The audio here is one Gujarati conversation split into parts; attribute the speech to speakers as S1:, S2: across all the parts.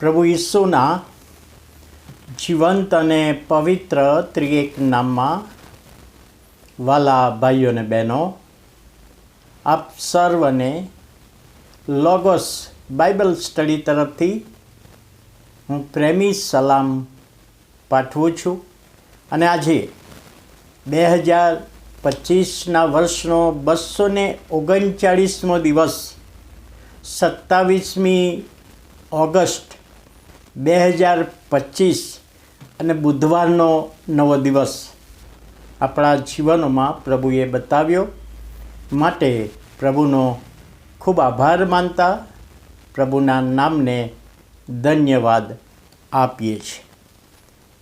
S1: પ્રભુ ઈસુના જીવંત અને પવિત્ર ત્રિએક નામમાં વાલા ભાઈઓ અને બહેનો, આપ સર્વને લોગોસ બાઇબલ સ્ટડી તરફથી હું પ્રેમી સલામ પાઠવું છું. અને આજે બે હજાર પચીસના વર્ષનો બસો ને ઓગણચાળીસમો દિવસ, સત્તાવીસમી ઓગસ્ટ બે હજાર પચીસ અને બુધવારનો નવો દિવસ આપણા જીવનોમાં પ્રભુએ બતાવ્યો. માટે પ્રભુનો ખૂબ આભાર માનતા પ્રભુના નામને ધન્યવાદ આપીએ છીએ.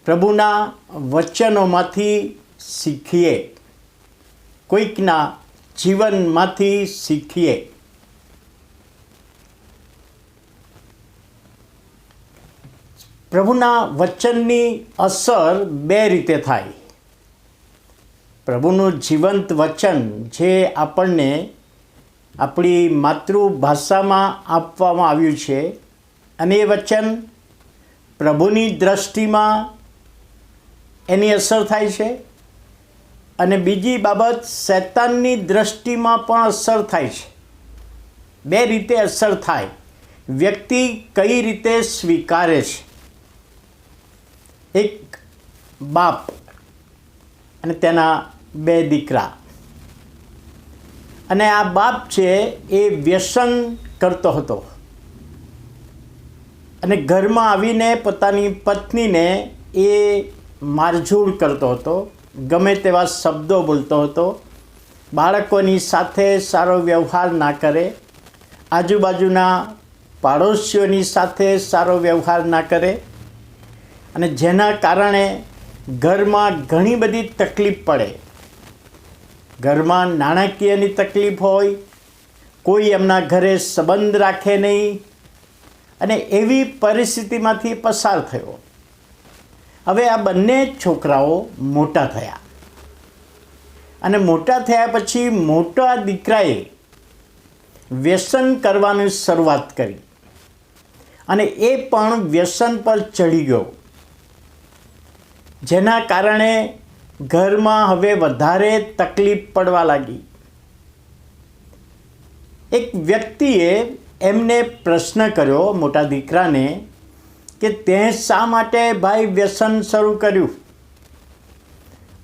S1: પ્રભુના વચનોમાંથી શીખીએ. કોઈકના જીવનમાંથી શીખીએ. પ્રભુના વચનની અસર બે રીતે થાય. પ્રભુનું જીવંત વચન જે આપણને આપણી માતૃભાષામાં આપવામાં આવ્યું છે, અને એ વચન પ્રભુની દ્રષ્ટિમાં એની અસર થાય છે, અને બીજી બાબત શૈતાનની દ્રષ્ટિમાં પણ અસર થાય છે. બે રીતે અસર થાય. વ્યક્તિ કઈ રીતે સ્વીકારે છે? એક બાપ અને તેના બે દીકરા. અને આ બાપ છે એ વ્યસન કરતો હતો. અને ઘરમાં આવીને પોતાની પત્નીને એ મારઝૂડ કરતો હતો, ગમે તેવા શબ્દો બોલતો હતો. બાળકોની સાથે સારો વ્યવહાર ના કરે, આજુબાજુના પાડોશીઓની સાથે સારો વ્યવહાર ના કરે અને જેના કારણે ઘરમાં ઘણી બધી તકલીફ પડે. ઘરમાં નાણાકીયની તકલીફ હોય, કોઈ એમના ઘરે સંબંધ રાખે નહીં, અને એવી પરિસ્થિતિમાંથી પસાર થયો. હવે આ બંને છોકરાઓ મોટા થયા. અને મોટા થયા પછી મોટા દીકરાએ વ્યસન કરવાની શરૂઆત કરી. અને એ પણ વ્યસન પર ચડી ગયો. જેના કારણે ઘરમાં હવે વધારે તકલીફ પડવા લાગી. એક વ્યક્તિએ એમને પ્રશ્ન કર્યો મોટા દીકરાને કે તે શા માટે ભાઈ વ્યસન શરૂ કર્યું?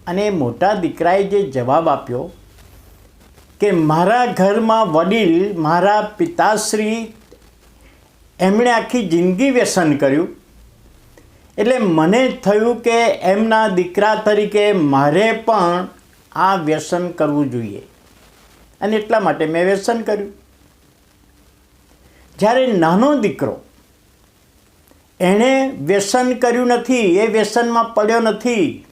S1: અને મોટા દીકરાએ જે જવાબ આપ્યો કે મારા ઘરમાં વડીલ, મારા પિતાશ્રી એમણે આખી જિંદગી વ્યસન કર્યું. એટલે મને થયું કે એમના દીકરા તરીકે મારે પણ આ વ્યસન કરવું જોઈએ. અને એટલા માટે મેં વ્યસન કર્યું. જ્યારે નાનો દીકરો એણે વ્યસન કર્યું નથી, એ વ્યસનમાં પડ્યો નથી,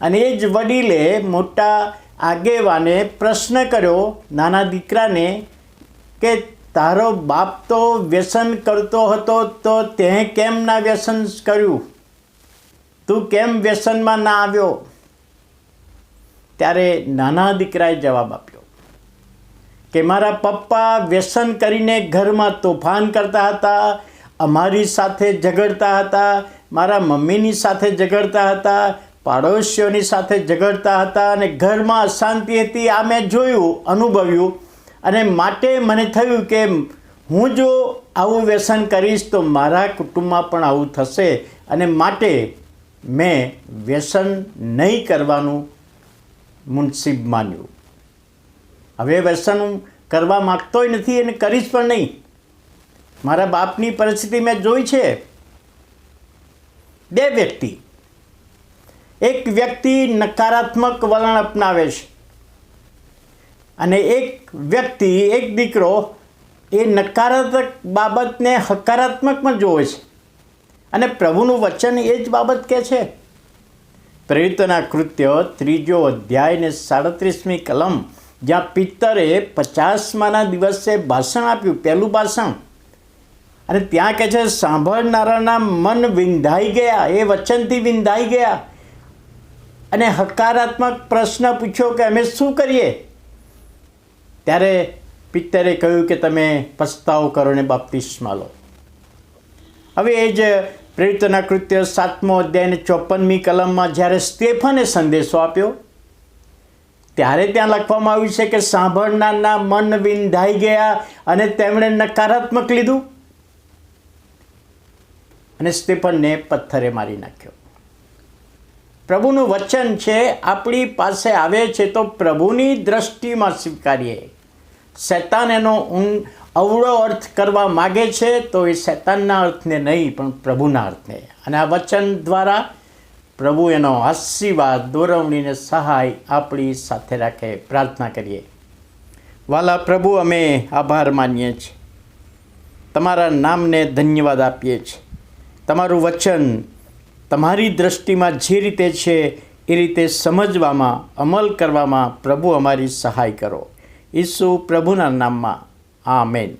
S1: અને એ જ વડીલે મોટા આગેવાને પ્રશ્ન કર્યો નાના દીકરાને કે તારો બાપ તો વ્યસન કરતો હતો, તો તે કેમ ના વ્યસન કર્યું? તું કેમ વ્યસનમાં ના આવ્યો? ત્યારે નાના દીકરાએ જવાબ આપ્યો કે, મારા પપ્પા વ્યસન કરીને ઘરમાં તોફાન કરતા હતા, અમારી સાથે ઝઘડતા હતા, મારા મમ્મીની સાથે ઝઘડતા હતા, પાડોશીઓની સાથે ઝઘડતા હતા અને ઘરમાં અશાંતિ હતી. આ મેં જોયું, અનુભવ્યું. અને માટે મને થયું કે હું જો આવું વ્યસન કરીશ તો મારા કુટુંબમાં પણ આવું થશે અને માટે મેં વ્યસન નહીં કરવાનું મુનસીબ માન્યું. હવે વ્યસન હું કરવા માગતોય નથી અને કરીશ પણ નહીં. મારા બાપની પરિસ્થિતિ મેં જોઈ છે. બે વ્યક્તિ. એક વ્યક્તિ નકારાત્મક વલણ અપનાવે છે. અને એક વ્યક્તિ, એક દીકરો એ નકારાત્મક બાબતને હકારાત્મકમાં જોવે છે. અને પ્રભુનું વચન એ જ બાબત કહે છે. પ્રેરિતના કૃત્ય ત્રીજો અધ્યાય ને સાડત્રીસમી કલમ, જ્યાં પિત્તરે પચાસમાના દિવસે ભાષણ આપ્યું, પહેલું ભાષણ. અને ત્યાં કહે છે, સાંભળનારાના મન વિંધાઈ ગયા, એ વચનથી વિંધાઈ ગયા. અને હકારાત્મક પ્રશ્ન પૂછ્યો કે, અમે શું કરીએ? ત્યારે પિત્તરે કહ્યું કે તમે પસ્તાવો કરો ને બાપ્તિસ્મા લો હવે એ જ પ્રેરિતના કૃત્ય સાતમો અધ્યાયને ચોપનમી કલમમાં જ્યારે સ્ટેફને સંદેશો આપ્યો, ત્યારે ત્યાં લખવામાં આવ્યું છે કે સાંભળનારના મન વિંધાઈ ગયા અને તેમણે નકારાત્મક લીધું અને સ્ટેફનને પથ્થરે મારી નાખ્યો. પ્રભુનું વચન છે, આપણી પાસે આવે છે તો પ્રભુની દ્રષ્ટિમાં સ્વીકારીએ. શૈતાન એનો ઊં અવળો અર્થ કરવા માગે છે તો એ શૈતાનના અર્થને નહીં, પણ પ્રભુના અર્થને. અને આ વચન દ્વારા પ્રભુ એનો આશીર્વાદ, દોરવણીને સહાય આપણી સાથે રાખે, પ્રાર્થના કરીએ. વાલા પ્રભુ, અમે આભાર માનીએ છીએ. તમારા નામને ધન્યવાદ આપીએ છીએ. તમારું વચન તમારી દ્રષ્ટિમાં જે રીતે છે, એ રીતે સમજવામાં, અમલ કરવામાં પ્રભુ અમારી સહાય કરો. ઈસુ પ્રભુના નામમાં. આમેન.